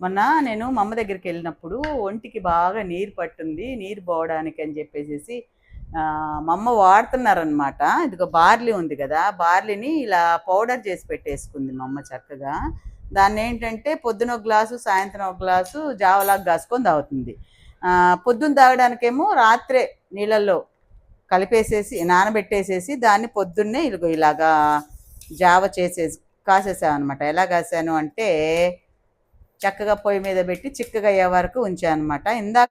మొన్న నేను మా అమ్మ దగ్గరికి వెళ్ళినప్పుడు ఒంటికి బాగా నీరు పట్టుంది నీరు పోవడానికి అని చెప్పేసి మా అమ్మ వాడుతున్నారనమాట ఇదిగో బార్లీ ఉంది కదా బార్లీని ఇలా పౌడర్ చేసి పెట్టేసుకుంది మా అమ్మ చక్కగా. దాన్ని ఏంటంటే పొద్దున ఒక గ్లాసు సాయంత్రం ఒక గ్లాసు జావలాగా కాసుకొని తాగుతుంది. పొద్దున్న తాగడానికేమో రాత్రే నీళ్ళల్లో కలిపేసేసి నానబెట్టేసేసి దాన్ని పొద్దున్నే ఇలాగా జావ చేసేసి కాసేసాను అనమాట ఎలా కాసాను అంటే చక్కగా పొయ్యి మీద పెట్టి చిక్కగా అయ్యే వరకు ఉంచాను అనమాట ఇందాక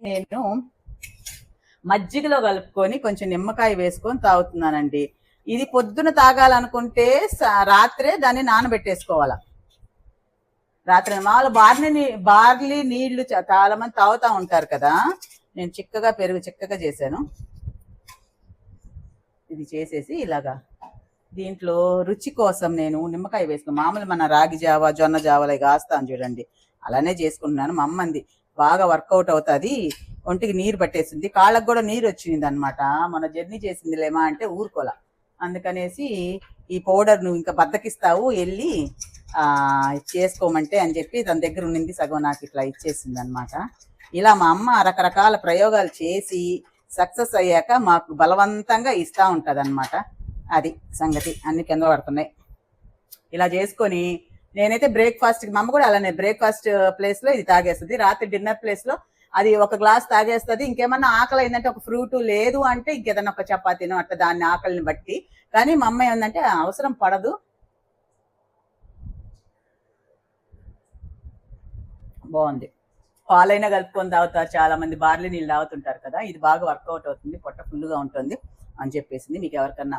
నేను మజ్జిగలో కలుపుకొని కొంచెం నిమ్మకాయ వేసుకొని తాగుతున్నానండి. ఇది పొద్దున తాగాలనుకుంటే స- రాత్రే దాన్ని నానబెట్టేసుకోవాలా. రాత్రి మామూలు బార్లీ నీ- బార్లీ నీళ్ళు చాలా మంది తాగుతా ఉంటారు కదా. నేను చిక్కగా పెరుగు చిక్కగా చేశాను. ఇది చేసేసి ఇలాగా దీంట్లో రుచి కోసం నేను నిమ్మకాయ వేసుకున్నాను మామూలు మన రాగి జావ జొన్న జావలు కాస్తాను చూడండి. అలానే చేసుకుంటున్నాను. మా అమ్మంది బాగా వర్కౌట్ అవుతుంది. ఒంటికి నీరు పట్టేసింది. కాళ్ళకు కూడా నీరు వచ్చింది అనమాట మన జర్నీ చేసింది లేమా అంటే ఊరుకోలా. అందుకనేసి ఈ పౌడర్ నువ్వు ఇంకా బద్దకిస్తావు వెళ్ళి చేసుకోమంటే అని చెప్పి తన దగ్గర ఉండింది సగం నాకు ఇట్లా ఇచ్చేసింది అనమాట ఇలా మా అమ్మ రకరకాల ప్రయోగాలు చేసి సక్సెస్ అయ్యాక మాకు బలవంతంగా ఇస్తా అనమాట అది సంగతి. అన్ని కింద పడుతున్నాయి. ఇలా చేసుకొని నేనైతే బ్రేక్ఫాస్ట్కి మా అమ్మ కూడా అలానే బ్రేక్ఫాస్ట్ ప్లేస్లో ఇది తాగేస్తుంది. రాత్రి డిన్నర్ ప్లేస్లో అది ఒక గ్లాస్ తాగేస్తుంది. ఇంకేమన్నా ఆకలి అయిందంటే ఒక ఫ్రూట్ లేదు అంటే ఇంకేదన్నా ఒక చపాతీనో అట్లా దాన్ని ఆకలిని బట్టి. కానీ మా అమ్మాయి ఏంటంటే అవసరం పడదు. బాగుంది. పాలైనా కలుపుకొని తాగుతారు. చాలా మంది బార్లీ నీళ్ళు తాగుతుంటారు కదా. ఇది బాగా వర్కౌట్ అవుతుంది. పొట్ట ఫుల్గా ఉంటుంది అని చెప్పేసింది. మీకు ఎవరికన్నా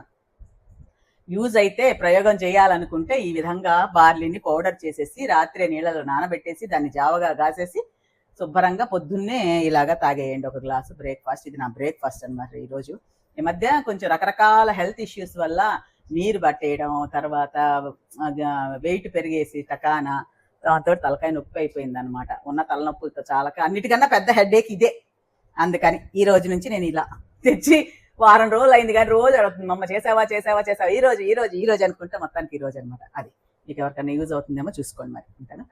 యూజ్ అయితే ప్రయోగం చేయాలనుకుంటే ఈ విధంగా బార్లీని పౌడర్ చేసేసి రాత్రి నీళ్ళలో నానబెట్టేసి దాన్ని జావగా కాసేసి శుభ్రంగా పొద్దున్నే ఇలాగా తాగేయండి ఒక గ్లాసు బ్రేక్ఫాస్ట్ ఇది నా బ్రేక్ఫాస్ట్ అనమాట ఈరోజు ఈ మధ్య కొంచెం రకరకాల హెల్త్ ఇష్యూస్ వల్ల నీరు పట్టేయడం తర్వాత వెయిట్ పెరిగేసి టకాన దాంతో తలకాయ నొప్పి అయిపోయింది అనమాట ఉన్న తలనొప్పులతో చాలా అన్నిటికన్నా పెద్ద హెడేక్ ఇదే. అందుకని ఈ రోజు నుంచి నేను ఇలా తెచ్చి వారం రోజులు అయింది కానీ రోజు అడుగుతుంది మమ్మ చేసావా చేసావా చేసావా? ఈ రోజు ఈ రోజు ఈ రోజు అనుకుంటే మొత్తానికి ఈ రోజు అనమాట అది. మీకు ఎవరికైనా యూజ్ అవుతుందేమో చూసుకోండి మరి. ఉంటాను.